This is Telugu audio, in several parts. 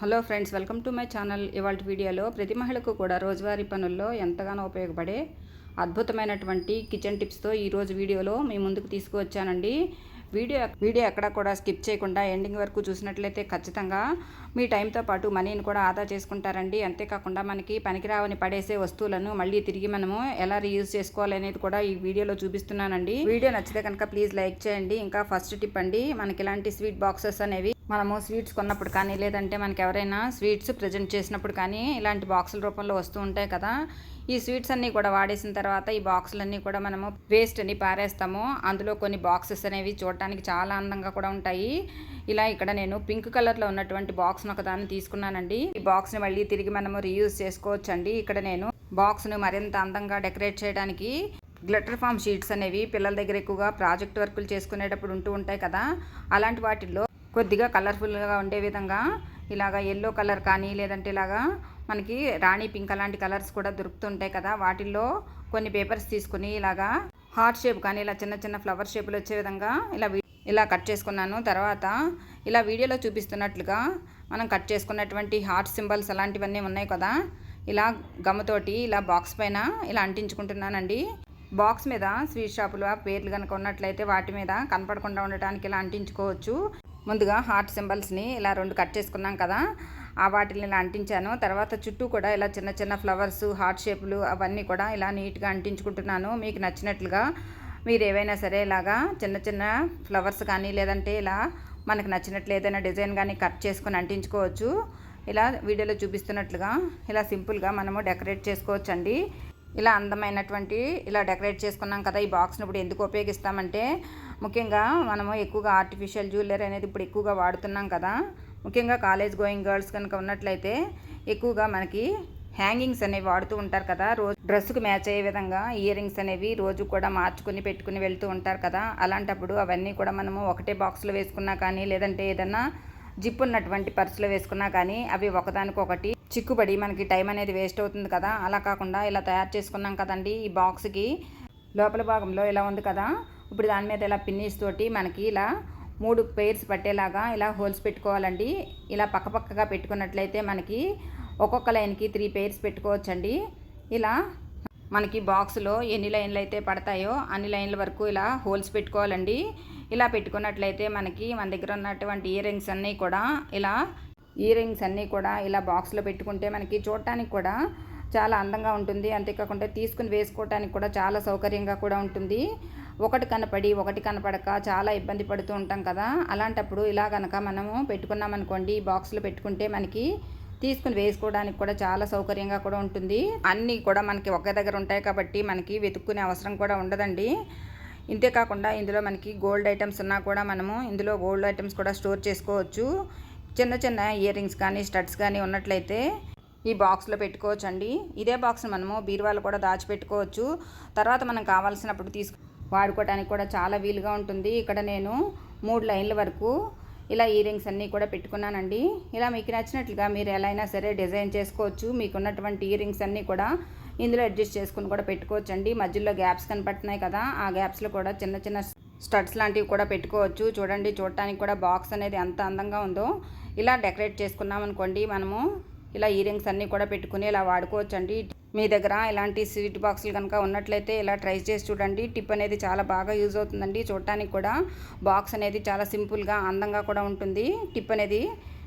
Hello friends welcome to my channel. ఇవాళ వీడియోలో ప్రతి మహిళకు కూడా రోజువారీ పనుల్లో ఎంతగానో ఉపయోగపడే అద్భుతమైనటువంటి కిచెన్ టిప్స్తో ఈరోజు వీడియోలో మీ ముందుకు తీసుకువచ్చానండి. వీడియో వీడియో ఎక్కడ కూడా స్కిప్ చేయకుండా ఎండింగ్ వరకు చూసినట్లయితే ఖచ్చితంగా మీ టైంతో పాటు మనీని కూడా ఆదా చేసుకుంటారండి. అంతేకాకుండా మనకి పనికిరావని పడేసే వస్తువులను మళ్ళీ తిరిగి మనము ఎలా రీయూజ్ చేసుకోవాలనేది కూడా ఈ వీడియోలో చూపిస్తున్నానండి. వీడియో నచ్చితే కనుక ప్లీజ్ లైక్ చేయండి. ఇంకా ఫస్ట్ టిప్ అండి మనకి ఇలాంటి స్వీట్ బాక్సెస్ అనేవి మనము స్వీట్స్ కొన్నప్పుడు కానీ లేదంటే మనకి ఎవరైనా స్వీట్స్ ప్రజెంట్ చేసినప్పుడు కానీ ఇలాంటి బాక్సుల రూపంలో వస్తూ ఉంటాయి కదా. ఈ స్వీట్స్ అన్నీ కూడా వాడేసిన తర్వాత ఈ బాక్సులన్నీ కూడా మనము వేస్ట్ అని పారేస్తాము. అందులో కొన్ని బాక్సెస్ అనేవి చూడటానికి చాలా అందంగా కూడా ఉంటాయి. ఇలా ఇక్కడ నేను పింక్ కలర్లో ఉన్నటువంటి బాక్స్ను ఒకదాన్ని తీసుకున్నానండి. ఈ బాక్స్ని మళ్ళీ తిరిగి మనము రీయూజ్ చేసుకోవచ్చండి. ఇక్కడ నేను బాక్స్ను మరింత అందంగా డెకరేట్ చేయడానికి గ్లిటర్ ఫామ్ షీట్స్ అనేవి పిల్లల దగ్గర ఎక్కువగా ప్రాజెక్ట్ వర్కులు చేసుకునేటప్పుడు ఉంటూ ఉంటాయి కదా. అలాంటి వాటిల్లో కొద్దిగా కలర్ఫుల్గా ఉండే విధంగా ఇలాగ ఎల్లో కలర్ కానీ లేదంటే ఇలాగా మనకి రాణి పింక్ అలాంటి కలర్స్ కూడా దొరుకుతుంటాయి కదా. వాటిల్లో కొన్ని పేపర్స్ తీసుకుని ఇలాగా హార్ట్ షేప్ కానీ ఇలా చిన్న చిన్న ఫ్లవర్ షేపులు వచ్చే విధంగా ఇలా ఇలా కట్ చేసుకున్నాను. తర్వాత ఇలా వీడియోలో చూపిస్తున్నట్లుగా మనం కట్ చేసుకున్నటువంటి హార్ట్ సింబల్స్ అలాంటివన్నీ ఉన్నాయి కదా. ఇలా గమ్మతోటి ఇలా బాక్స్ పైన ఇలా అంటించుకుంటున్నానండి. బాక్స్ మీద స్వీట్ షాపుల పేర్లు కనుక ఉన్నట్లయితే వాటి మీద కనపడకుండా ఉండటానికి ఇలా అంటించుకోవచ్చు. ముందుగా హార్ట్ సింబల్స్ని ఇలా రెండు కట్ చేసుకున్నాం కదా ఆ వాటిని ఇలా అంటించాను. తర్వాత చుట్టూ కూడా ఇలా చిన్న చిన్న ఫ్లవర్స్ హార్ట్ షేపులు అవన్నీ కూడా ఇలా నీట్గా అంటించుకుంటున్నాను. మీకు నచ్చినట్లుగా మీరు ఏవైనా సరే ఇలాగా చిన్న చిన్న ఫ్లవర్స్ కానీ లేదంటే ఇలా మనకు నచ్చినట్లు ఏదైనా డిజైన్ కానీ కట్ చేసుకొని అంటించుకోవచ్చు. ఇలా వీడియోలో చూపిస్తున్నట్లుగా ఇలా సింపుల్గా మనము డెకరేట్ చేసుకోవచ్చండి. ఇలా అందమైనటువంటి ఇలా డెకరేట్ చేసుకున్నాం కదా ఈ బాక్స్ని ఇప్పుడు ఎందుకు ఉపయోగిస్తామంటే ముఖ్యంగా మనము ఎక్కువగా ఆర్టిఫిషియల్ జ్యువెలరీ అనేది ఇప్పుడు ఎక్కువగా వాడుతున్నాం కదా. ముఖ్యంగా కాలేజ్ గోయింగ్ గర్ల్స్ కనుక ఉన్నట్లయితే ఎక్కువగా మనకి హ్యాంగింగ్స్ అనేవి వాడుతూ ఉంటారు కదా. రోజు డ్రెస్సుకు మ్యాచ్ అయ్యే విధంగా ఇయర్ రింగ్స్ అనేవి రోజు కూడా మార్చుకుని పెట్టుకుని వెళ్తూ ఉంటారు కదా. అలాంటప్పుడు అవన్నీ కూడా మనము ఒకటే బాక్స్లో వేసుకున్నా కానీ లేదంటే ఏదన్నా జిప్ ఉన్నటువంటి పర్సులో వేసుకున్నా కానీ అవి ఒకదానికొకటి చిక్కుబడి మనకి టైం అనేది వేస్ట్ అవుతుంది కదా. అలా కాకుండా ఇలా తయారు చేసుకున్నాం కదండి ఈ బాక్స్కి లోపల భాగంలో ఇలా ఉంది కదా. ఇప్పుడు దాని మీద ఇలా పిన్నీస్ తోటి మనకి ఇలా మూడు పెయిర్స్ పట్టేలాగా ఇలా హోల్స్ పెట్టుకోవాలండి. ఇలా పక్కపక్కగా పెట్టుకున్నట్లయితే మనకి ఒక్కొక్క లైన్కి త్రీ పెయిర్స్ పెట్టుకోవచ్చండి. ఇలా మనకి బాక్స్లో ఎన్ని లైన్లు అయితే పడతాయో అన్ని లైన్ల వరకు ఇలా హోల్స్ పెట్టుకోవాలండి. ఇలా పెట్టుకున్నట్లయితే మనకి మన దగ్గర ఉన్నటువంటి ఇయర్ రింగ్స్ అన్నీ కూడా ఇలా ఇయర్ రింగ్స్ అన్నీ కూడా ఇలా బాక్స్లో పెట్టుకుంటే మనకి చూడటానికి కూడా చాలా అందంగా ఉంటుంది. అంతేకాకుండా తీసుకుని వేసుకోవటానికి కూడా చాలా సౌకర్యంగా కూడా ఉంటుంది. ఒకటి కనపడి ఒకటి కనపడక చాలా ఇబ్బంది పడుతూ ఉంటాం కదా. అలాంటప్పుడు ఇలా కనుక మనము పెట్టుకున్నామనుకోండి బాక్స్లో పెట్టుకుంటే మనకి తీసుకుని వేసుకోవడానికి కూడా చాలా సౌకర్యంగా కూడా ఉంటుంది. అన్నీ కూడా మనకి ఒకే దగ్గర ఉంటాయి కాబట్టి మనకి వెతుక్కునే అవసరం కూడా ఉండదండి. ఇంతేకాకుండా ఇందులో మనకి గోల్డ్ ఐటమ్స్ ఉన్నా కూడా మనము ఇందులో గోల్డ్ ఐటమ్స్ కూడా స్టోర్ చేసుకోవచ్చు. చిన్న చిన్న ఇయర్ రింగ్స్ కానీ స్టడ్స్ కానీ ఉన్నట్లయితే ఈ బాక్స్లో పెట్టుకోవచ్చు అండి ఇదే బాక్స్ని మనము బీరువాలో కూడా దాచిపెట్టుకోవచ్చు. తర్వాత మనం కావాల్సినప్పుడు తీసుకు వాడుకోవడానికి కూడా చాలా వీలుగా ఉంటుంది. ఇక్కడ నేను మూడు లైన్ల వరకు ఇలా ఇయర్ రింగ్స్ అన్నీ కూడా పెట్టుకున్నానండి. ఇలా మీకు నచ్చినట్లుగా మీరు ఎలా అయినా సరే డిజైన్ చేసుకోవచ్చు. మీకున్నటువంటి ఇయరింగ్స్ ఇయర్ రింగ్స్ అన్నీ కూడా ఇందులో అడ్జస్ట్ చేసుకుని కూడా పెట్టుకోవచ్చు అండి మధ్యలో గ్యాప్స్ కనపడుతున్నాయి కదా ఆ గ్యాప్స్లో కూడా చిన్న చిన్న స్టడ్స్ లాంటివి కూడా పెట్టుకోవచ్చు. చూడండి చూడటానికి కూడా బాక్స్ అనేది ఎంత అందంగా ఉందో. ఇలా డెకరేట్ చేసుకున్నాం అనుకోండి మనము ఇలా ఇయర్ రింగ్స్ అన్నీ కూడా పెట్టుకుని ఇలా వాడుకోవచ్చు అండి మీ దగ్గర ఇలాంటి స్వీట్ బాక్సులు కనుక ఉన్నట్లయితే ఇలా ట్రై చేసి చూడండి. టిప్ అనేది చాలా బాగా యూజ్ అవుతుందండి. చూడటానికి కూడా బాక్స్ అనేది చాలా సింపుల్గా అందంగా కూడా ఉంటుంది. టిప్ అనేది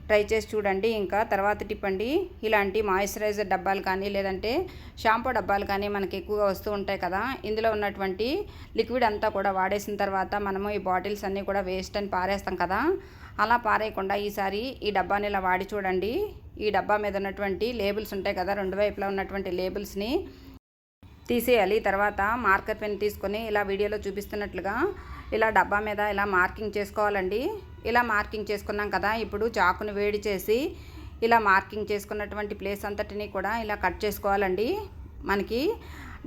ట్రై చేసి చూడండి. ఇంకా తర్వాత టిప్ అండి. ఇలాంటి మాయిశ్చరైజర్ డబ్బాలు కానీ లేదంటే షాంపూ డబ్బాలు కానీ మనకి ఎక్కువగా వస్తూ ఉంటాయి కదా. ఇందులో ఉన్నటువంటి లిక్విడ్ అంతా కూడా వాడేసిన తర్వాత మనము ఈ బాటిల్స్ అన్నీ కూడా వేస్ట్ అని పారేస్తాం కదా. అలా పారేయకుండా ఈసారి ఈ డబ్బాని ఇలా వాడి చూడండి. ఈ డబ్బా మీద ఉన్నటువంటి లేబుల్స్ ఉంటాయి కదా రెండు వైపులా ఉన్నటువంటి లేబుల్స్ని తీసేయాలి. తర్వాత మార్కర్ పెన్ తీసుకొని ఇలా వీడియోలో చూపిస్తున్నట్లుగా ఇలా డబ్బా మీద ఇలా మార్కింగ్ చేసుకోవాలండి. ఇలా మార్కింగ్ చేసుకున్నాం కదా ఇప్పుడు చాకును వేడి చేసి ఇలా మార్కింగ్ చేసుకున్నటువంటి ప్లేస్ అంతటిని కూడా ఇలా కట్ చేసుకోవాలండి. మనకి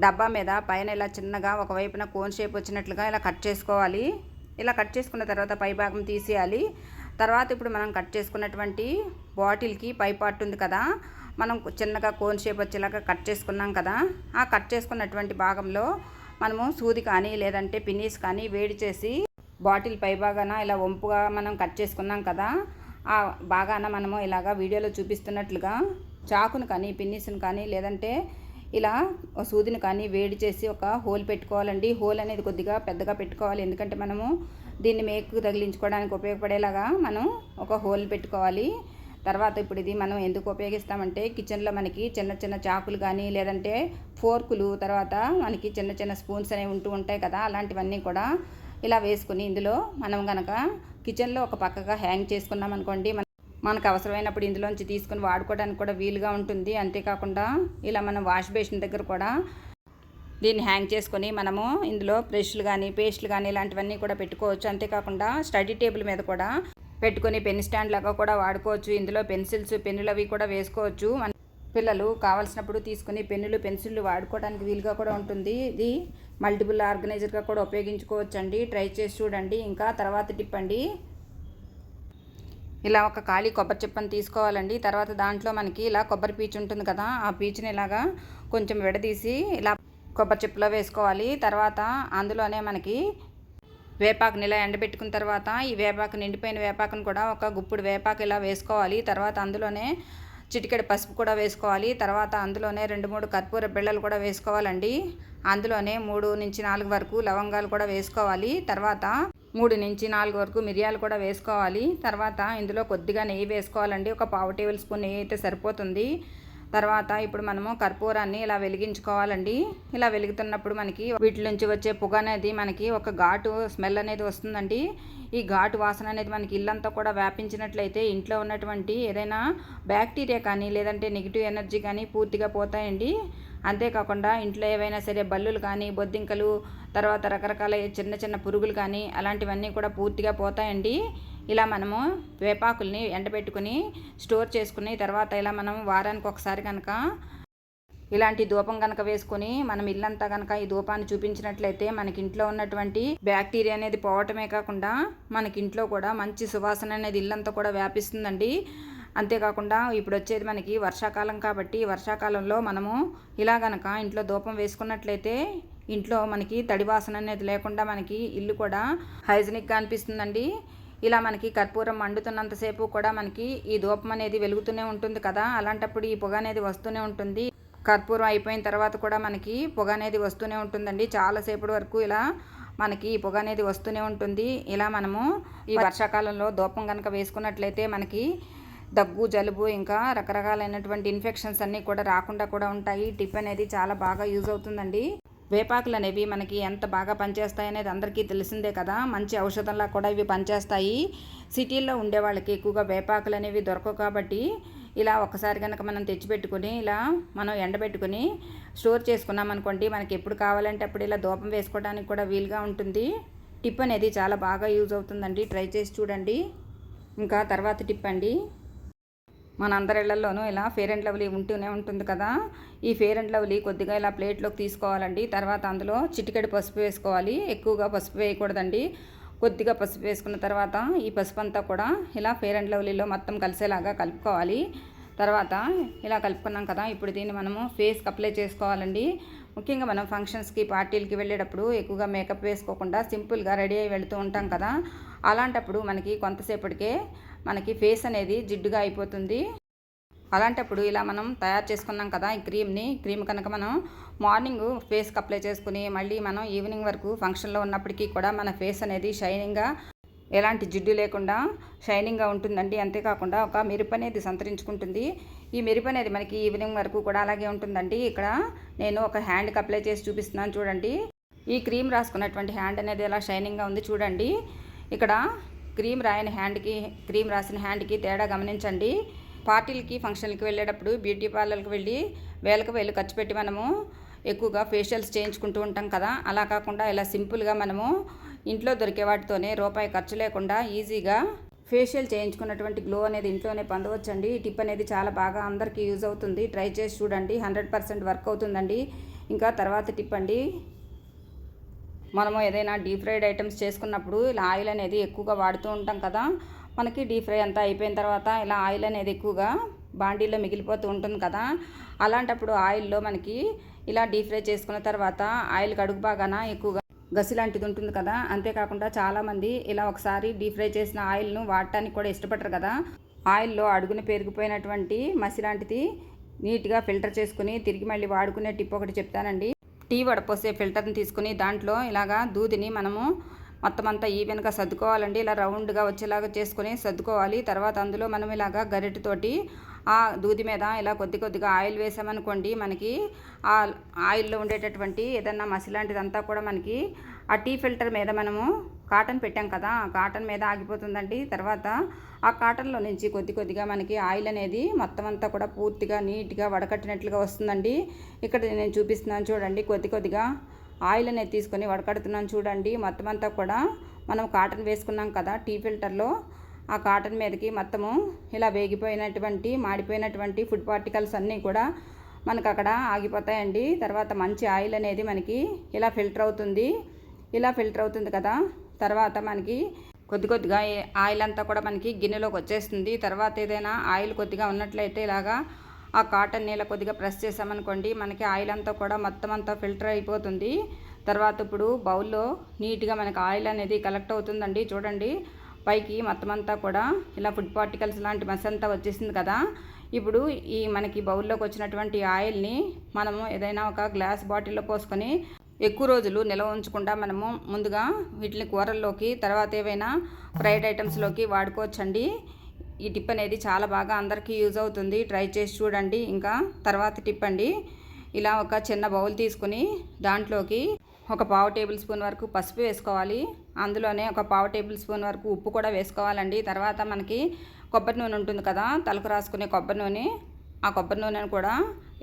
డబ్బా మీద పైన ఇలా చిన్నగా ఒకవైపున కోన్ షేప్ వచ్చినట్లుగా ఇలా కట్ చేసుకోవాలి. ఇలా కట్ చేసుకున్న తర్వాత పై భాగం తీసేయాలి. తర్వాత ఇప్పుడు మనం కట్ చేసుకున్నటువంటి బాటిల్కి పై పార్ట్ ఉంది కదా మనం చిన్నగా కోన్ షేప్ వచ్చేలాగా కట్ చేసుకున్నాం కదా ఆ కట్ చేసుకున్నటువంటి భాగంలో మనము సూది కానీ లేదంటే పినీస్ కానీ వేడి చేసి బాటిల్ పై భాగాన ఇలా వంపుగా మనం కట్ చేసుకున్నాం కదా ఆ బాగాన మనము ఇలాగా వీడియోలో చూపిస్తున్నట్లుగా చాకును కానీ పిన్నిస్ను కానీ లేదంటే ఇలా సూదిని కానీ వేడి చేసి ఒక హోల్ పెట్టుకోవాలండి. హోల్ అనేది కొద్దిగా పెద్దగా పెట్టుకోవాలి. ఎందుకంటే మనము దీన్ని మేకు తగిలించుకోవడానికి ఉపయోగపడేలాగా మనం ఒక హోల్ పెట్టుకోవాలి. తర్వాత ఇప్పుడు ఇది మనం ఎందుకు ఉపయోగిస్తామంటే కిచెన్లో మనకి చిన్న చిన్న చాకులు కానీ లేదంటే ఫోర్కులు తర్వాత మనకి చిన్న చిన్న స్పూన్స్ అనేవి ఉంటూ ఉంటాయి కదా అలాంటివన్నీ కూడా ఇలా వేసుకుని ఇందులో మనం కనుక కిచెన్లో ఒక పక్కగా హ్యాంగ్ చేసుకున్నాం అనుకోండి మన మనకు అవసరమైనప్పుడు ఇందులోంచి తీసుకుని వాడుకోవడానికి కూడా వీలుగా ఉంటుంది. అంతేకాకుండా ఇలా మనం వాష్ బేసిన్ దగ్గర కూడా దీన్ని హ్యాంగ్ చేసుకొని మనము ఇందులో బ్రష్లు కానీ పేస్ట్లు కానీ ఇలాంటివన్నీ కూడా పెట్టుకోవచ్చు. అంతేకాకుండా స్టడీ టేబుల్ మీద కూడా పెట్టుకొని పెన్ స్టాండ్ లాగా కూడా వాడుకోవచ్చు. ఇందులో పెన్సిల్స్ పెన్నులు అవి కూడా వేసుకోవచ్చు. మన పిల్లలు కావాల్సినప్పుడు తీసుకుని పెన్నులు పెన్సిళ్ళు వాడుకోవడానికి వీలుగా కూడా ఉంటుంది. ఇది మల్టిపుల్ ఆర్గనైజర్గా కూడా ఉపయోగించుకోవచ్చు అండి ట్రై చేసి చూడండి. ఇంకా తర్వాత టిప్ అండి. ఇలా ఒక ఖాళీ కొబ్బరి చిప్పని తీసుకోవాలండి. తర్వాత దాంట్లో మనకి ఇలా కొబ్బరి పీచు ఉంటుంది కదా ఆ పీచుని ఇలాగా కొంచెం విడదీసి ఇలా కొబ్బరి చిప్పులో వేసుకోవాలి. తర్వాత అందులోనే మనకి వేపాకుని ఇలా ఎండబెట్టుకున్న తర్వాత ఈ వేపాకు నిండిపోయిన వేపాకును కూడా ఒక గుప్పుడు వేపాకు ఇలా వేసుకోవాలి. తర్వాత అందులోనే చిటికెడు పసుపు కూడా వేసుకోవాలి. తర్వాత అందులోనే రెండు మూడు కర్పూర బిళ్ళలు కూడా వేసుకోవాలండి. అందులోనే మూడు నుంచి నాలుగు వరకు లవంగాలు కూడా వేసుకోవాలి. తర్వాత మూడు నుంచి నాలుగు వరకు మిరియాలు కూడా వేసుకోవాలి. తర్వాత ఇందులో కొద్దిగా నెయ్యి వేసుకోవాలండి. ఒక పావు టేబుల్ స్పూన్ నెయ్యి అయితే సరిపోతుంది. తర్వాత ఇప్పుడు మనము కర్పూరాన్ని ఇలా వెలిగించుకోవాలండి. ఇలా వెలుగుతున్నప్పుడు మనకి వీటి నుంచి వచ్చే పొగ అనేది మనకి ఒక ఘాటు స్మెల్ అనేది వస్తుందండి. ఈ ఘాటు వాసన అనేది మనకి ఇల్లంతా కూడా వ్యాపించినట్లయితే ఇంట్లో ఉన్నటువంటి ఏదైనా బ్యాక్టీరియా కానీ లేదంటే నెగిటివ్ ఎనర్జీ కానీ పూర్తిగా పోతాయండి. అంతేకాకుండా ఇంట్లో ఏవైనా సరే బల్లులు కానీ బొద్దింకలు తర్వాత రకరకాల చిన్న చిన్న పురుగులు కానీ అలాంటివన్నీ కూడా పూర్తిగా పోతాయండి. ఇలా మనము వేపాకుల్ని ఎండబెట్టుకుని స్టోర్ చేసుకుని తర్వాత ఇలా మనం వారానికి ఒకసారి కనుక ఇలాంటి ధూపం కనుక వేసుకొని మనం ఇల్లంతా కనుక ఈ ధూపాన్ని చూపించినట్లయితే మనకి ఇంట్లో ఉన్నటువంటి బ్యాక్టీరియా అనేది పోవటమే కాకుండా మనకి ఇంట్లో కూడా మంచి సువాసన అనేది ఇల్లంతా కూడా వ్యాపిస్తుందండి. అంతేకాకుండా ఇప్పుడు వచ్చేది మనకి వర్షాకాలం కాబట్టి వర్షాకాలంలో మనము ఇలా గనక ఇంట్లో ధూపం వేసుకున్నట్లయితే ఇంట్లో మనకి తడి వాసన అనేది లేకుండా మనకి ఇల్లు కూడా హైజనిక్గా అనిపిస్తుందండి. ఇలా మనకి కర్పూరం మండుతున్నంతసేపు కూడా మనకి ఈ ధూపం అనేది వెలుగుతూనే ఉంటుంది కదా. అలాంటప్పుడు ఈ పొగ అనేది వస్తూనే ఉంటుంది. కర్పూరం అయిపోయిన తర్వాత కూడా మనకి పొగ అనేది వస్తూనే ఉంటుందండి. చాలాసేపటి వరకు ఇలా మనకి ఈ పొగ అనేది వస్తూనే ఉంటుంది. ఇలా మనము ఈ వర్షాకాలంలో ధూపం కనుక వేసుకున్నట్లయితే మనకి దగ్గు జలుబు ఇంకా రకరకాలైనటువంటి ఇన్ఫెక్షన్స్ అన్నీ కూడా రాకుండా కూడా ఉంటాయి. టిప్ అనేది చాలా బాగా యూజ్ అవుతుందండి. వేపాకులు అనేవి మనకి ఎంత బాగా పనిచేస్తాయి అనేది అందరికీ తెలిసిందే కదా. మంచి ఔషధంలా కూడా ఇవి పనిచేస్తాయి. సిటీల్లో ఉండే వాళ్ళకి ఎక్కువగా వేపాకులు అనేవి దొరకవు కాబట్టి ఇలా ఒకసారి కనుక మనం తెచ్చిపెట్టుకుని ఇలా మనం ఎండబెట్టుకుని స్టోర్ చేసుకున్నాం అనుకోండి మనకి ఎప్పుడు కావాలంటే అప్పుడు ఇలా దూపం వేసుకోవడానికి కూడా వీలుగా ఉంటుంది. టిప్ అనేది చాలా బాగా యూజ్ అవుతుందండి. ట్రై చేసి చూడండి. ఇంకా తర్వాత టిప్ అండి. మన అందరి ఇళ్ళలోనూ ఇలా ఫేర్ అండ్ లవ్లీ ఉంటూనే ఉంటుంది కదా. ఈ ఫేర్ అండ్ లవ్లీ కొద్దిగా ఇలా ప్లేట్లోకి తీసుకోవాలండి. తర్వాత అందులో చిటికెడు పసుపు వేసుకోవాలి. ఎక్కువగా పసుపు వేయకూడదండి. కొద్దిగా పసుపు వేసుకున్న తర్వాత ఈ పసుపు అంతా కూడా ఇలా ఫేర్ అండ్ లవ్లీలో మొత్తం కలిసేలాగా కలుపుకోవాలి. తర్వాత ఇలా కలుపుకున్నాం కదా ఇప్పుడు దీన్ని మనము ఫేస్కి అప్లై చేసుకోవాలండి. ముఖ్యంగా మనం ఫంక్షన్స్కి పార్టీలకి వెళ్ళేటప్పుడు ఎక్కువగా మేకప్ వేసుకోకుండా సింపుల్గా రెడీ అయ్యి వెళుతూ ఉంటాం కదా. అలాంటప్పుడు మనకి కొంతసేపటికే మనకి ఫేస్ అనేది జిడ్డుగా అయిపోతుంది. అలాంటప్పుడు ఇలా మనం తయారు చేసుకున్నాం కదా ఈ క్రీమ్ని క్రీమ్ కనుక మనం మార్నింగ్ ఫేస్కి అప్లై చేసుకుని మళ్ళీ మనం ఈవినింగ్ వరకు ఫంక్షన్లో ఉన్నప్పటికీ కూడా మన ఫేస్ అనేది షైనింగ్గా ఎలాంటి జిడ్డు లేకుండా షైనింగ్గా ఉంటుందండి. అంతేకాకుండా ఒక మెరుపు అనేది సంతరించుకుంటుంది. ఈ మెరుపు అనేది మనకి ఈవినింగ్ వరకు కూడా అలాగే ఉంటుందండి. ఇక్కడ నేను ఒక హ్యాండ్కి అప్లై చేసి చూపిస్తున్నాను చూడండి. ఈ క్రీమ్ రాసుకున్నటువంటి హ్యాండ్ అనేది ఎలా షైనింగ్గా ఉంది చూడండి. ఇక్కడ క్రీమ్ రాయని హ్యాండ్కి క్రీమ్ రాసిన హ్యాండ్కి తేడా గమనించండి. పార్టీలకి ఫంక్షన్లకి వెళ్ళేటప్పుడు బ్యూటీ పార్లర్కి వెళ్ళి వేలకు వేలు ఖర్చు పెట్టి మనము ఎక్కువగా ఫేషియల్స్ చేయించుకుంటూ ఉంటాం కదా. అలా కాకుండా ఇలా సింపుల్గా మనము ఇంట్లో దొరికే వాటితోనే రూపాయి ఖర్చు లేకుండా ఈజీగా ఫేషియల్ చేయించుకున్నటువంటి గ్లో అనేది ఇంట్లోనే పొందవచ్చండి. ఈ టిప్ అనేది చాలా బాగా అందరికీ యూజ్ అవుతుంది. ట్రై చేసి చూడండి. హండ్రెడ్ పర్సెంట్ వర్క్ అవుతుందండి. ఇంకా తర్వాత టిప్ అండి. మనము ఏదైనా డీప్ ఫ్రైడ్ ఐటమ్స్ చేసుకున్నప్పుడు ఇలా ఆయిల్ అనేది ఎక్కువగా వాడుతూ ఉంటాం కదా మనకి డీప్ ఫ్రై అంతా అయిపోయిన తర్వాత ఇలా ఆయిల్ అనేది ఎక్కువగా బాండీలో మిగిలిపోతూ ఉంటుంది కదా అలాంటప్పుడు ఆయిల్లో మనకి ఇలా డీప్ ఫ్రై చేసుకున్న తర్వాత ఆయిల్ కడుగు బాగాన ఎక్కువగా గసి లాంటిది ఉంటుంది కదా అంతేకాకుండా చాలామంది ఇలా ఒకసారి డీప్ ఫ్రై చేసిన ఆయిల్ను వాడటానికి కూడా ఇష్టపడరు కదా ఆయిల్లో అడుగున పేరుకుపోయినటువంటి మసి లాంటిది నీట్గా ఫిల్టర్ చేసుకుని తిరిగి మళ్ళీ వాడుకునే టిప్ ఒకటి చెప్తానండి. టీ వడపోసే ఫిల్టర్ని తీసుకుని దాంట్లో ఇలాగా దూదిని మనము మొత్తం అంతా ఈవెన్గా సర్దుకోవాలండి. ఇలా రౌండ్గా వచ్చేలాగా చేసుకొని సర్దుకోవాలి. తర్వాత అందులో మనం ఇలాగా గరిటెతోటి ఆ దూది మీద ఇలా కొద్ది కొద్దిగా ఆయిల్ వేసామనుకోండి మనకి ఆ ఆయిల్లో ఉండేటటువంటి ఏదన్నా మసి లాంటిదంతా కూడా మనకి ఆ టీ ఫిల్టర్ మీద మనము కాటన్ పెట్టాం కదా కాటన్ మీద ఆగిపోతుందండి. తర్వాత ఆ కాటన్లో నుంచి కొద్ది కొద్దిగా మనకి ఆయిల్ అనేది మొత్తం అంతా కూడా పూర్తిగా నీట్గా వడకట్టినట్లుగా వస్తుందండి. ఇక్కడ నేను చూపిస్తున్నాను చూడండి కొద్ది కొద్దిగా ఆయిల్ అనేది తీసుకొని వడకడుతున్నాను చూడండి. మొత్తం అంతా కూడా మనం కాటన్ వేసుకున్నాం కదా టీ ఫిల్టర్లో. ఆ కాటన్ మీదకి మొత్తము ఇలా వేగిపోయినటువంటి మాడిపోయినటువంటి ఫుడ్ పార్టికల్స్ అన్నీ కూడా మనకు అక్కడ ఆగిపోతాయండి. తర్వాత మంచి ఆయిల్ అనేది మనకి ఇలా ఫిల్టర్ అవుతుంది. ఇలా ఫిల్టర్ అవుతుంది కదా తర్వాత మనకి కొద్ది కొద్దిగా ఆయిల్ అంతా కూడా మనకి గిన్నెలోకి వచ్చేస్తుంది. తర్వాత ఏదైనా ఆయిల్ కొద్దిగా ఉన్నట్లయితే ఇలాగా ఆ కాటన్ నీళ్ళ కొద్దిగా ప్రెస్ చేసామనుకోండి మనకి ఆయిల్ అంతా కూడా మొత్తం అంతా ఫిల్టర్ అయిపోతుంది. తర్వాత ఇప్పుడు బౌల్లో నీట్గా మనకి ఆయిల్ అనేది కలెక్ట్ అవుతుందండి. చూడండి పైకి మొత్తం అంతా కూడా ఇలా ఫుడ్ పార్టికల్స్ లాంటి మస్ అంతా వచ్చేసింది కదా. ఇప్పుడు ఈ మనకి బౌల్లోకి వచ్చినటువంటి ఆయిల్ని మనము ఏదైనా ఒక గ్లాస్ బాటిల్లో పోసుకొని ఎక్కువ రోజులు నిల్వ ఉంచకుండా మనము ముందుగా వీటిని కూరల్లోకి తర్వాత ఏవైనా ఫ్రైడ్ ఐటమ్స్లోకి వాడుకోవచ్చండి. ఈ టిప్ అనేది చాలా బాగా అందరికీ యూజ్ అవుతుంది. ట్రై చేసి చూడండి. ఇంకా తర్వాత టిప్ అండి. ఇలా ఒక చిన్న బౌల్ తీసుకుని దాంట్లోకి ఒక పావు టేబుల్ స్పూన్ వరకు పసుపు వేసుకోవాలి. అందులోనే ఒక పావు టేబుల్ స్పూన్ వరకు ఉప్పు కూడా వేసుకోవాలండి. తర్వాత మనకి కొబ్బరి నూనె ఉంటుంది కదా తలకు రాసుకునే కొబ్బరి నూనె. ఆ కొబ్బరి నూనెను కూడా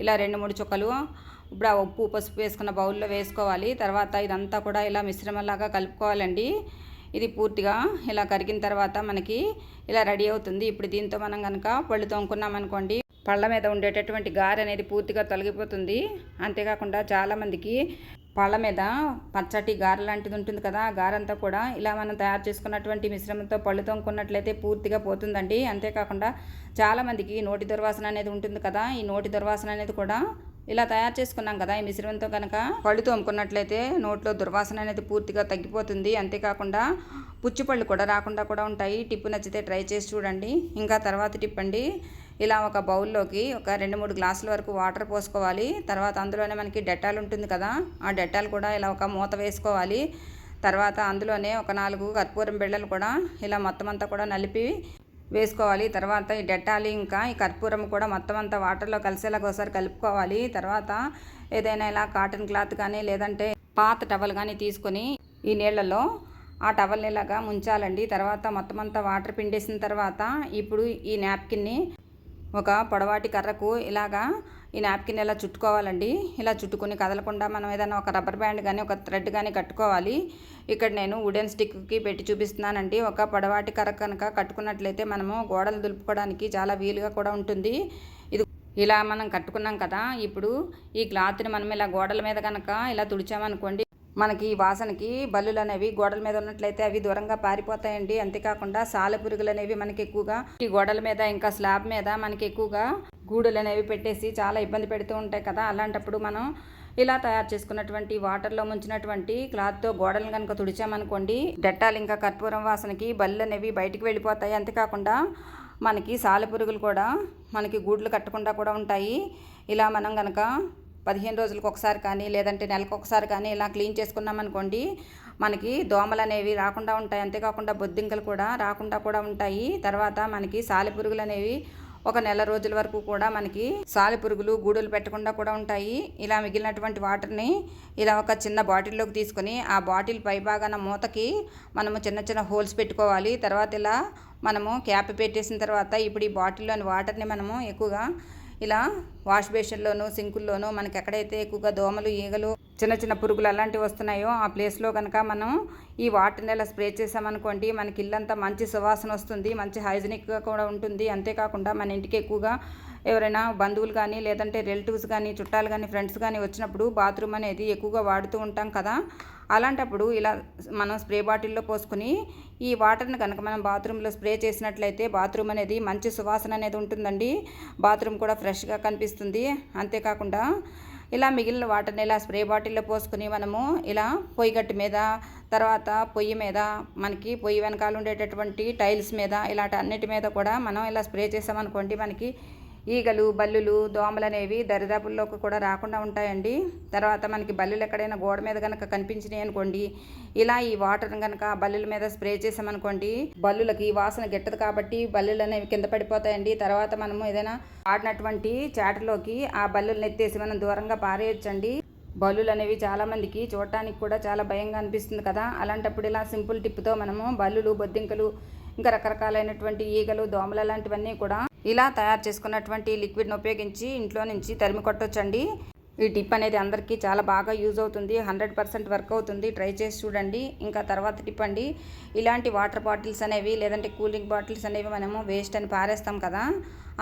ఇలా రెండు మూడు చుక్కలు ఇప్పుడు ఆ ఉప్పు పసుపు వేసుకున్న బౌల్లో వేసుకోవాలి. తర్వాత ఇదంతా కూడా ఇలా మిశ్రమంలాగా కలుపుకోవాలండి. ఇది పూర్తిగా ఇలా కరిగిన తర్వాత మనకి ఇలా రెడీ అవుతుంది. ఇప్పుడు దీంతో మనం కనుక పళ్ళు తోముకున్నామనుకోండి పళ్ళ మీద ఉండేటటువంటి గారె అనేది పూర్తిగా తొలగిపోతుంది. అంతేకాకుండా చాలామందికి పళ్ళ మీద పచ్చటి గార లాంటిది ఉంటుంది కదా ఆ గారంతా కూడా ఇలా మనం తయారు చేసుకున్నటువంటి మిశ్రమంతో పళ్ళు తోముకున్నట్లయితే పూర్తిగా పోతుందండి. అంతేకాకుండా చాలామందికి నోటి దుర్వాసన అనేది ఉంటుంది కదా ఈ నోటి దుర్వాసన అనేది కూడా ఇలా తయారు చేసుకున్నాం కదా ఈ మిశ్రమంతో కనుక. పళ్ళు తోముకున్నట్లయితే నోట్లో దుర్వాసన అనేది పూర్తిగా తగ్గిపోతుంది. అంతేకాకుండా పుచ్చిపళ్ళు కూడా రాకుండా కూడా ఉంటాయి. టిప్పు నచ్చితే ట్రై చేసి చూడండి. ఇంకా తర్వాత టిప్ అండి. ఇలా ఒక బౌల్లోకి ఒక రెండు మూడు గ్లాసుల వరకు వాటర్ పోసుకోవాలి. తర్వాత అందులోనే మనకి డెటాల్ ఉంటుంది కదా. ఆ డెటాల్ కూడా ఇలా ఒక మూత వేసుకోవాలి. తర్వాత అందులోనే ఒక నాలుగు కర్పూరం బిళ్ళలు కూడా ఇలా మొత్తం అంతా కూడా నలిపి వేసుకోవాలి. తర్వాత ఈ డెట్టాలి ఇంకా ఈ కర్పూరం కూడా మొత్తం అంతా వాటర్లో కలిసేలాగా ఒకసారి కలుపుకోవాలి. తర్వాత ఏదైనా ఇలా కాటన్ క్లాత్ కానీ లేదంటే పాత టవల్ కానీ తీసుకొని ఈ నీళ్ళలో ఆ టవల్ని ఇలాగా ముంచాలండి. తర్వాత మొత్తం అంతా వాటర్ పిండేసిన తర్వాత ఇప్పుడు ఈ నాప్కిన్ని ఒక పొడవాటి కర్రకు ఇలాగా ఈ నాప్కిన్ ఇలా చుట్టుకోవాలండి? ఇలా చుట్టుకుని కదలకుండా మనం ఏదైనా ఒక రబ్బర్ బ్యాండ్ కానీ ఒక థ్రెడ్ కానీ కట్టుకోవాలి. ఇక్కడ నేను వుడెన్ స్టిక్కి పెట్టి చూపిస్తున్నానండి. ఒక పొడవాటి కర్ర కనుక కట్టుకున్నట్లయితే మనము గోడలు దులుపుకోవడానికి చాలా వీలుగా కూడా ఉంటుంది. ఇది ఇలా మనం కట్టుకున్నాం కదా ఇప్పుడు ఈ క్లాత్ని మనం ఇలా గోడల మీద కనుక ఇలా తుడిచామనుకోండి మనకి ఈ వాసనకి బల్లులు అనేవి గోడల మీద ఉన్నట్లయితే అవి దూరంగా పారిపోతాయండి. అంతేకాకుండా సాల పురుగులు అనేవి మనకి ఎక్కువగా ఈ గోడల మీద ఇంకా స్లాబ్ మీద మనకి ఎక్కువగా గూడులు అనేవి పెట్టేసి చాలా ఇబ్బంది పెడుతూ ఉంటాయి కదా. అలాంటప్పుడు మనం ఇలా తయారు చేసుకున్నటువంటి వాటర్లో ముంచినటువంటి క్లాత్తో గోడలను కనుక తుడిచామనుకోండి డెట్టాలు ఇంకా కర్పూరం వాసనకి బల్లు అనేవి బయటికి వెళ్ళిపోతాయి. అంతేకాకుండా మనకి సాలెపురుగులు కూడా మనకి గూడ్లు కట్టకుండా కూడా ఉంటాయి. ఇలా మనం కనుక పదిహేను రోజులకు ఒకసారి కానీ లేదంటే నెలకు ఒకసారి కానీ ఇలా క్లీన్ చేసుకున్నామనుకోండి మనకి దోమలు అనేవి రాకుండా ఉంటాయి. అంతేకాకుండా బొద్దింకలు కూడా రాకుండా కూడా ఉంటాయి. తర్వాత మనకి సాలెపురుగులు అనేవి ఒక నెల రోజుల వరకు కూడా మనకి సాలి పురుగులు గూడులు పెట్టకుండా కూడా ఉంటాయి. ఇలా మిగిలినటువంటి వాటర్ని ఇలా ఒక చిన్న బాటిల్లోకి తీసుకొని ఆ బాటిల్ పై భాగాన మూతకి మనము చిన్న చిన్న హోల్స్ పెట్టుకోవాలి. తర్వాత ఇలా మనము క్యాప్ పెట్టేసిన తర్వాత ఇప్పుడు ఈ బాటిల్లోని వాటర్ని మనము ఎక్కువగా ఇలా వాష్ బేషన్లోనూ సింకుల్లోనూ మనకి ఎక్కడైతే ఎక్కువగా దోమలు ఈగలు చిన్న చిన్న పురుగులు అలాంటివి వస్తున్నాయో ఆ ప్లేస్లో కనుక మనం ఈ వాటర్ని ఎలా స్ప్రే చేసామనుకోండి మనకి ఇల్లంతా మంచి సువాసన వస్తుంది మంచి హైజీనిక్గా కూడా ఉంటుంది. అంతేకాకుండా మన ఇంటికి ఎక్కువగా ఎవరైనా బంధువులు కానీ లేదంటే రిలేటివ్స్ కానీ చుట్టాలు కానీ ఫ్రెండ్స్ కానీ వచ్చినప్పుడు బాత్రూమ్ అనేది ఎక్కువగా వాడుతూ ఉంటాం కదా. అలాంటప్పుడు ఇలా మనం స్ప్రే బాటిల్లో పోసుకుని ఈ వాటర్ని కనుక మనం బాత్రూంలో స్ప్రే చేసినట్లయితే బాత్రూమ్ అనేది మంచి సువాసన అనేది ఉంటుందండి. బాత్రూమ్ కూడా ఫ్రెష్గా కనిపిస్తుంది. అంతేకాకుండా ఇలా మిగిలిన వాటర్ని ఇలా స్ప్రే బాటిల్లో పోసుకుని మనము ఇలా పొయ్యి గట్టి మీద తర్వాత పొయ్యి మీద మనకి పొయ్యి వెనకాల ఉండేటటువంటి టైల్స్ మీద ఇలాంటి అన్నిటి మీద కూడా మనం ఇలా స్ప్రే చేసామనుకోండి మనకి ఈగలు బల్లులు దోమలు అనేవి దరిదాపుల్లోకి కూడా రాకుండా ఉంటాయండి. తర్వాత మనకి బల్లులు ఎక్కడైనా గోడ మీద కనుక కనిపించినాయి అనుకోండి ఇలా ఈ వాటర్ కనుక బల్లుల మీద స్ప్రే చేసామనుకోండి బల్లులకి వాసన గిట్టదు కాబట్టి బల్లులు అనేవి కింద పడిపోతాయండి. తర్వాత మనము ఏదైనా ఆడినటువంటి చాటలోకి ఆ బల్లులను ఎత్తేసి మనం దూరంగా పారేయొచ్చండి. బల్లులు అనేవి చాలామందికి చూడటానికి కూడా చాలా భయంగా అనిపిస్తుంది కదా. అలాంటప్పుడు ఇలా సింపుల్ టిప్తో మనము బల్లులు బొద్దింకలు ఇంకా రకరకాలైనటువంటి ఈగలు దోమలు లాంటివన్నీ కూడా ఇలా తయారు చేసుకున్నటువంటి లిక్విడ్ని ఉపయోగించి ఇంట్లో నుంచి తరిమి కొట్టొచ్చండి. ఈ టిప్ అనేది అందరికీ చాలా బాగా యూజ్ అవుతుంది హండ్రెడ్ పర్సెంట్ వర్క్ అవుతుంది. ట్రై చేసి చూడండి. ఇంకా తర్వాత టిప్ అండి ఇలాంటి వాటర్ బాటిల్స్ అనేవి లేదంటే కూలింగ్ బాటిల్స్ అనేవి మనము వేస్ట్ అని పారేస్తాం కదా.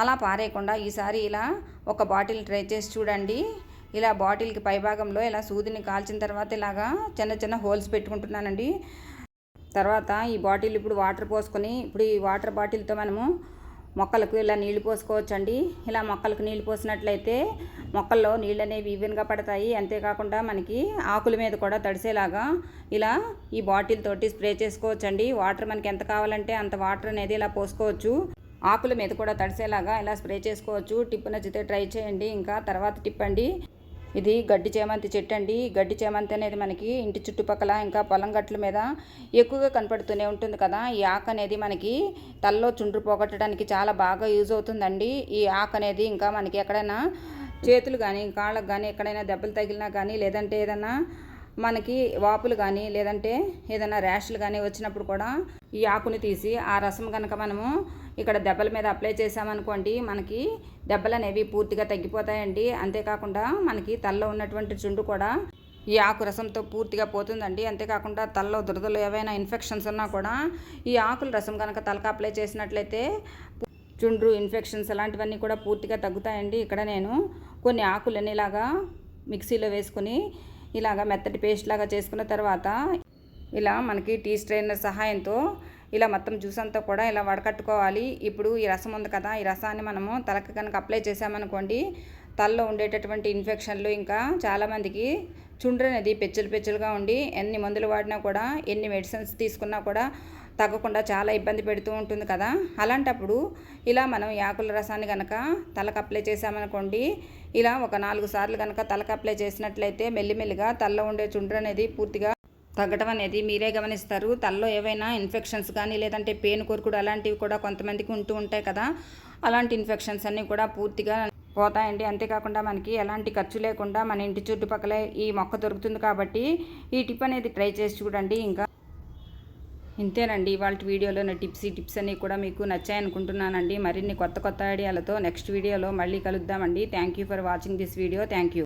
అలా పారేయకుండా ఈసారి ఇలా ఒక బాటిల్ ట్రై చేసి చూడండి. ఇలా బాటిల్కి పైభాగంలో ఇలా సూదిని కాల్చిన తర్వాత ఇలాగా చిన్న చిన్న హోల్స్ పెట్టుకుంటున్నానండి. తర్వాత ఈ బాటిల్ ఇప్పుడు వాటర్ పోసుకొని ఇప్పుడు ఈ వాటర్ బాటిల్తో మనము మొక్కలకు ఇలా నీళ్ళు పోసుకోవచ్చండి. ఇలా మొక్కలకు నీళ్ళు పోసినట్లయితే మొక్కల్లో నీళ్ళు అనేవి ఈవెన్గా పడతాయి. అంతేకాకుండా మనకి ఆకుల మీద కూడా తడిసేలాగా ఇలా ఈ బాటిల్ తోటి స్ప్రే చేసుకోవచ్చండి. వాటర్ మనకి ఎంత కావాలంటే అంత వాటర్ అనేది ఇలా పోసుకోవచ్చు. ఆకుల మీద కూడా తడిసేలాగా ఇలా స్ప్రే చేసుకోవచ్చు. టిప్ నచ్చితే ట్రై చేయండి. ఇంకా తర్వాత టిప్ అండి. ఇది గడ్డి చేమంతి చెట్టు అండి. గడ్డి చేమంతి అనేది మనకి ఇంటి చుట్టుపక్కల ఇంకా పొలం గట్ల మీద ఎక్కువగా కనపడుతూనే ఉంటుంది కదా. ఈ ఆకు అనేది మనకి తలలో చుండ్రు పోగొట్టడానికి చాలా బాగా యూజ్ అవుతుందండి. ఈ ఆకు అనేది ఇంకా మనకి ఎక్కడైనా చేతులు కానీ కాళ్ళకు కానీ ఎక్కడైనా దెబ్బలు తగిలినా కానీ లేదంటే ఏదైనా మనకి వాపులు కానీ లేదంటే ఏదైనా ర్యాష్లు కానీ వచ్చినప్పుడు కూడా ఈ ఆకుని తీసి ఆ రసం కనుక మనము ఇక్కడ దెబ్బల మీద అప్లై చేసామనుకోండి మనకి దెబ్బలు అనేవి పూర్తిగా తగ్గిపోతాయండి. అంతేకాకుండా మనకి తలలో ఉన్నటువంటి చుండు కూడా ఈ ఆకు రసంతో పూర్తిగా పోతుందండి. అంతేకాకుండా తలలో దురదలు ఏవైనా ఇన్ఫెక్షన్స్ ఉన్నా కూడా ఈ ఆకుల రసం కనుక తలకు అప్లై చేసినట్లయితే చుండ్రు ఇన్ఫెక్షన్స్ అలాంటివన్నీ కూడా పూర్తిగా తగ్గుతాయండి. ఇక్కడ నేను కొన్ని ఆకులని ఇలాగా మిక్సీలో వేసుకుని ఇలాగ మెత్తటి పేస్ట్ లాగా చేసుకున్న తర్వాత ఇలా మనకి టీ స్ట్రైనర్ సహాయంతో ఇలా మొత్తం జ్యూస్ అంతా కూడా ఇలా వడకట్టుకోవాలి. ఇప్పుడు ఈ రసం ఉంది కదా ఈ రసాన్ని మనము తలకి కనుక అప్లై చేసామనుకోండి తలలో ఉండేటటువంటి ఇన్ఫెక్షన్లు ఇంకా చాలామందికి చుండ్రు అనేది పెచ్చులు పెచ్చులుగా ఉండి ఎన్ని మందులు వాడినా కూడా ఎన్ని మెడిసిన్స్ తీసుకున్నా కూడా తగ్గకుండా చాలా ఇబ్బంది పెడుతూ ఉంటుంది కదా. అలాంటప్పుడు ఇలా మనం యాకుల రసాన్ని కనుక తలకు అప్లై చేసామనుకోండి ఇలా ఒక నాలుగు సార్లు కనుక తలకు అప్లై చేసినట్లయితే మెల్లిమెల్లిగా తలలో ఉండే చుండ్రు అనేది పూర్తిగా తగ్గటం అనేది మీరే గమనిస్తారు. తలలో ఏవైనా ఇన్ఫెక్షన్స్ కానీ లేదంటే పెయిన్ కోరుకుడు అలాంటివి కూడా కొంతమందికి ఉంటూ ఉంటాయి కదా. అలాంటి ఇన్ఫెక్షన్స్ అన్నీ కూడా పూర్తిగా పోతాయండి. అంతేకాకుండా మనకి ఎలాంటి ఖర్చు లేకుండా మన ఇంటి చుట్టుపక్కలే ఈ మొక్క దొరుకుతుంది కాబట్టి ఈ టిప్ అనేది ట్రై చేసి చూడండి. ఇంకా ఇంతేనండి ఇవాళ వీడియోలో నా టిప్స్ ఈ టిప్స్ అన్నీ కూడా మీకు నచ్చాయనుకుంటున్నానండి. మరిన్ని కొత్త కొత్త ఐడియాలతో నెక్స్ట్ వీడియోలో మళ్ళీ కలుద్దామండి. Thank you for watching this video. Thank you.